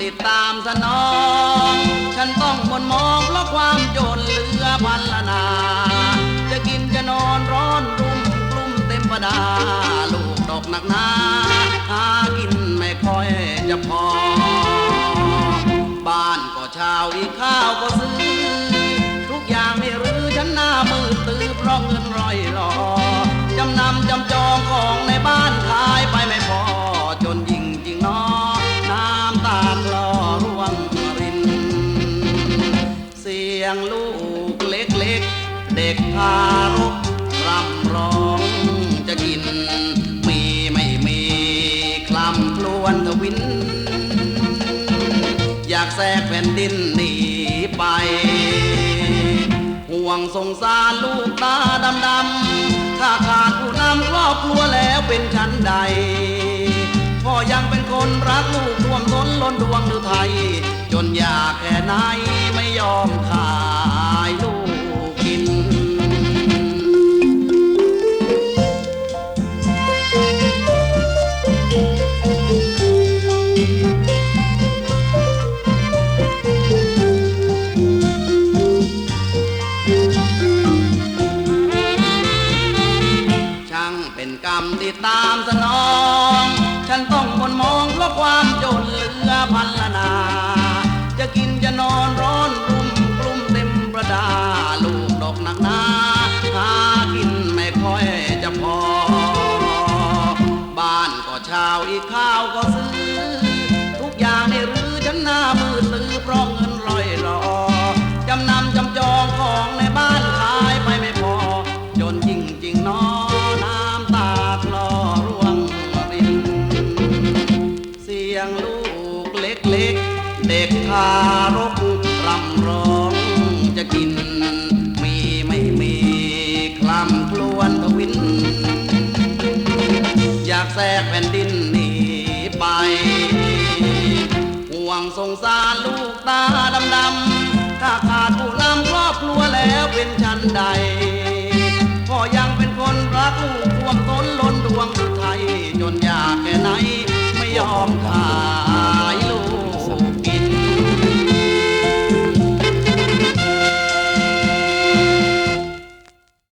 ติดตามสนอง ฉันต้องมนมองเพราะความจนเหลือพันละนา จะกินจะนอนร้อนรุ่มกลุ่มเต็มประดา ลูกดอกหนักหนาหากินไม่ค่อยจะพอ บ้านก็เช่าอีกข้าวก็ซื้อ ทุกอย่างไม่รื้อฉันหน้ามืดตื้อเพราะเงินร่อยหลอ งลูกเล็กๆ เด็กทารกร่ำร้องจะกิน มีไม่มีคลำคลวนทวิน อยากแทรกแผ่นดินหนีไป ห่วงสงสารลูกตาดำดำๆถ้าขาดผู้นำครอบครัวแล้วเป็นชั้นใดพ่อยังเป็นคนรักลูกท่วมท้นล้นดวงหรือไทย จนอยากแค่ไหนไม่ยอม เป็นกรรมที่ตามสนอง ฉันต้องมนมองเพราะความจนเหลือพันละนา จะกินจะนอนร้อนรุ่มกลุ่มเต็มประดา ลูกดอกหนักหนาหากินไม่ค่อยจะพอ บ้านก็เช่าอีกข้าวก็ซื้อ เด็กทารกรำร้องจะกิน มีไม่มีคลำคลวนทวิน อยากแทรกแผ่นดินหนีไป ห่วงสงสารลูกตาดำดำถ้าขาดผู้นำครอบครัวแล้วเป็นชั้นใดพ่อยังเป็นคนรักลูกทวมต้นล้นดวงไทยจนอยากแค่ไหนไม่ยอมขาด